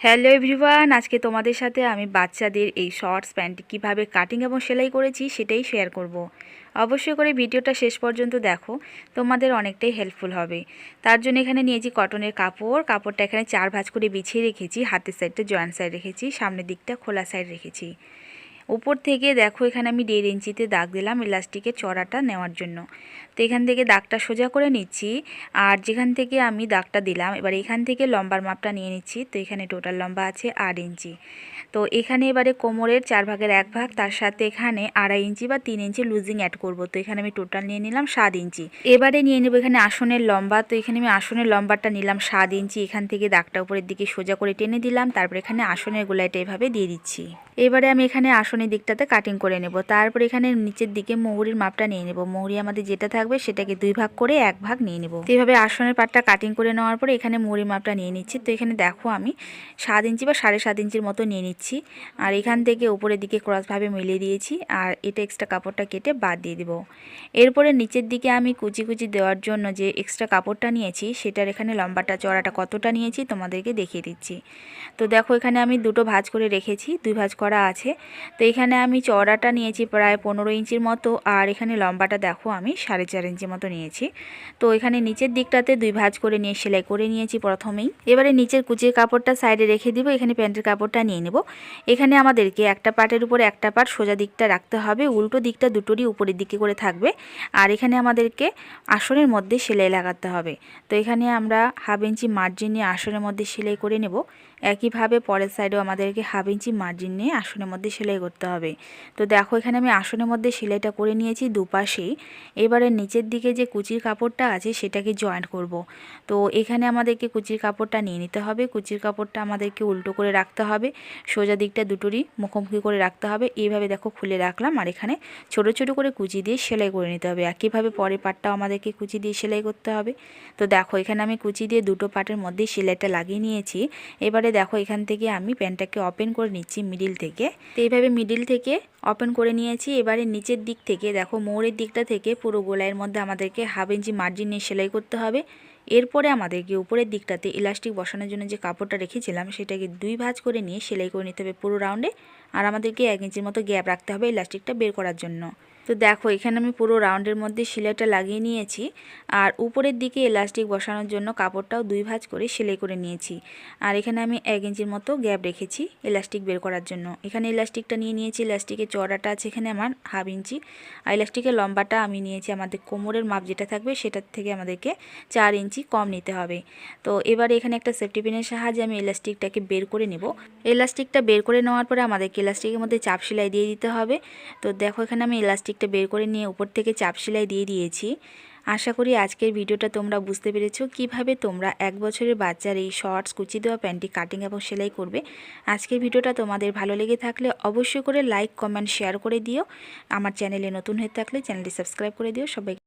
Hello everyone আজকে তোমাদের সাথে আমি বাচ্চাদের এই শর্টস প্যান্ট কীভাবে কাটিং এবং সেলাই করেছি সেটাই শেয়ার করব। অবশ্যই করে ভিডিওটা শেষ পর্যন্ত দেখো, তোমাদের অনেকটাই হেল্পফুল হবে তার জন্য এখানে নিয়েছি কটনের কাপড়, কাপড়টা এখানে চার ভাঁজ করে বিছিয়ে রেখেছি, হাতের সাইডটা জয়েন্ট সাইড রেখেছি, সামনের দিকটা খোলা সাইড রেখেছি উপর থেকে দেখো এখানে আমি দেড় ইঞ্চিতে দাগ দিলাম ইলাস্টিকের চড়াটা নেওয়ার জন্য। তো এখান থেকে দাগটা সোজা করে নিচ্ছি আর যেখান থেকে আমি দাগটা দিলাম, এবার এখান থেকে লম্বার মাপটা নিয়ে নিচ্ছি। তো এখানে টোটাল লম্বা আছে আট ইঞ্চি। তো এখানে এবারে কোমরের চার ভাগের এক ভাগ, তার সাথে এখানে আড়াই ইঞ্চি বা তিন ইঞ্চি লুজিং অ্যাড করব। তো এখানে আমি টোটাল নিয়ে নিলাম সাত ইঞ্চি। এবারে নিয়ে নেব এখানে আসনের লম্বা। তো এখানে আমি আসনের লম্বাটা নিলাম সাত ইঞ্চি। এখান থেকে দাগটা উপরের দিকে সোজা করে টেনে দিলাম। তারপর এখানে আসনের গোলাইটা এভাবে দিয়ে দিচ্ছি। এবারে আমি এখানে আসনের দিকটাতে কাটিং করে নেব। তারপর এখানে নিচের দিকে মৌরির মাপটা নিয়ে নেব। মৌরি আমাদের যেটা থাকবে সেটাকে দুই ভাগ করে এক ভাগ নিয়ে নেব। এইভাবে আসনের পাটটা কাটিং করে নেওয়ার পরে এখানে মৌরির মাপটা নিয়ে নিচ্ছি। তো এখানে দেখো আমি সাত ইঞ্চি বা সাড়ে সাত ইঞ্চির মতো নিয়ে নিচ্ছি। আর এখান থেকে উপরের দিকে ক্রসভাবে মিলিয়ে দিয়েছি। আর এটা এক্সট্রা কাপড়টা কেটে বাদ দিয়ে দেবো। এরপরে নিচের দিকে আমি কুচি কুচি দেওয়ার জন্য যে এক্সট্রা কাপড়টা নিয়েছি, সেটার এখানে লম্বাটা চড়াটা কতটা নিয়েছি তোমাদেরকে দেখিয়ে দিচ্ছি। তো দেখো এখানে আমি দুটো ভাঁজ করে রেখেছি। দুই ভাঁজ আছে। তো এখানে আমি চড়াটা নিয়েছি প্রায় পনেরো ইঞ্চির মতো আর এখানে লম্বাটা দেখো আমি সাড়ে চার ইঞ্চি মতো নিয়েছি। তো এখানে নিচের দিকটাতে দুই ভাঁজ করে নিয়ে সেলাই করে নিয়েছি প্রথমেই। এবারে নিচের কুচির কাপড়টা সাইডে রেখে দিব, এখানে প্যান্টের কাপড়টা নিয়ে নেব। এখানে আমাদেরকে একটা পাটের উপরে একটা পাট সোজা দিকটা রাখতে হবে, উল্টো দিকটা দুটোরই উপরের দিকে করে থাকবে। আর এখানে আমাদেরকে আসনের মধ্যে সেলাই লাগাতে হবে। তো এখানে আমরা হাফ ইঞ্চি মার্জিন নিয়ে আসনের মধ্যে সেলাই করে নেব। একইভাবে পরের সাইডেও আমাদেরকে হাফ ইঞ্চি মার্জিন নিয়ে আসনের মধ্যে সেলাই করতে হবে। তো দেখো, এখানে আমি আসনের মধ্যে সেলাইটা করে নিয়েছি দুপাশেই। এবারে নিচের দিকে যে কুচির কাপড়টা আছে, সেটাকে জয়েন্ট করব। তো এখানে আমাদেরকে কুচির কাপড়টা নিয়ে নিতে হবে। কুচির কাপড়টা আমাদেরকে উল্টো করে রাখতে হবে। সোজা দিকটা দুটোরই মুখোমুখি করে রাখতে হবে। এইভাবে দেখো, খুলে রাখলাম। আর এখানে ছোট ছোট করে কুচি দিয়ে সেলাই করে নিতে হবে। একইভাবে পরের পাটটাও আমাদেরকে কুচি দিয়ে সেলাই করতে হবে। তো দেখো, এখানে আমি কুচি দিয়ে দুটো পাটের মধ্যে সেলাইটা লাগিয়ে নিয়েছি। এবারে দেখো, এখান থেকে আমি প্যান্টটাকে ওপেন করে নিচ্ছি মিডিল থেকে। তো এইভাবে মিডিল থেকে ওপেন করে নিয়েছি। এবারে নিচের দিক থেকে, দেখো, মোড়ের দিকটা থেকে পুরো গোলাইয়ের মধ্যে আমাদেরকে হাফ ইঞ্চি মার্জিন নিয়ে সেলাই করতে হবে। এরপরে আমাদেরকে উপরের দিকটাতে ইলাস্টিক বসানোর জন্য যে কাপড়টা রেখেছিলাম, সেটাকে দুই ভাঁজ করে নিয়ে সেলাই করে নিতে হবে পুরো রাউন্ডে আর আমাদেরকে এক ইঞ্চির মতো গ্যাপ রাখতে হবে ইলাস্টিকটা বের করার জন্য। তো দেখো, এখানে আমি পুরো রাউন্ডের মধ্যে সেলাইটা লাগিয়ে নিয়েছি। আর উপরের দিকে এলাস্টিক বসানোর জন্য কাপড়টাও দুই ভাঁজ করে সেলাই করে নিয়েছি। আর এখানে আমি এক ইঞ্চির মতো গ্যাপ রেখেছি এলাস্টিক বের করার জন্য। এখানে এলাস্টিকটা নিয়ে নিয়েছি এলাস্টিকের চড়াটা আছে এখানে আমার হাফ ইঞ্চি। আর এলাস্টিকের লম্বাটা আমি নিয়েছি আমাদের কোমরের মাপ যেটা থাকবে সেটার থেকে আমাদেরকে চার ইঞ্চি কম নিতে হবে। তো এবারে এখানে একটা সেফটি পিনের সাহায্যে আমি এলাস্টিকটাকে বের করে নেব। এলাস্টিকটা বের করে নেওয়ার পরে আমাদেরকে এলাস্টিকের মধ্যে চাপ সেলাই দিয়ে দিতে হবে। তো দেখো এখানে আমি এলাস্টিক দিকটা বের করে নিয়ে উপর থেকে চাপ সেলাই দিয়ে দিয়েছি। আশা করি আজকের ভিডিওটা তোমরা বুঝতে পেরেছ কীভাবে তোমরা এক বছরের বাচ্চার এই শর্টস, কুচি দেওয়া প্যান্টটি কাটিং এবং সেলাই করবে। আজকের ভিডিওটা তোমাদের ভালো লেগে থাকলে অবশ্যই করে লাইক, কমেন্ট, শেয়ার করে দিও। আমার চ্যানেলে নতুন হয়ে থাকলে চ্যানেলটি সাবস্ক্রাইব করে দিও। সবাই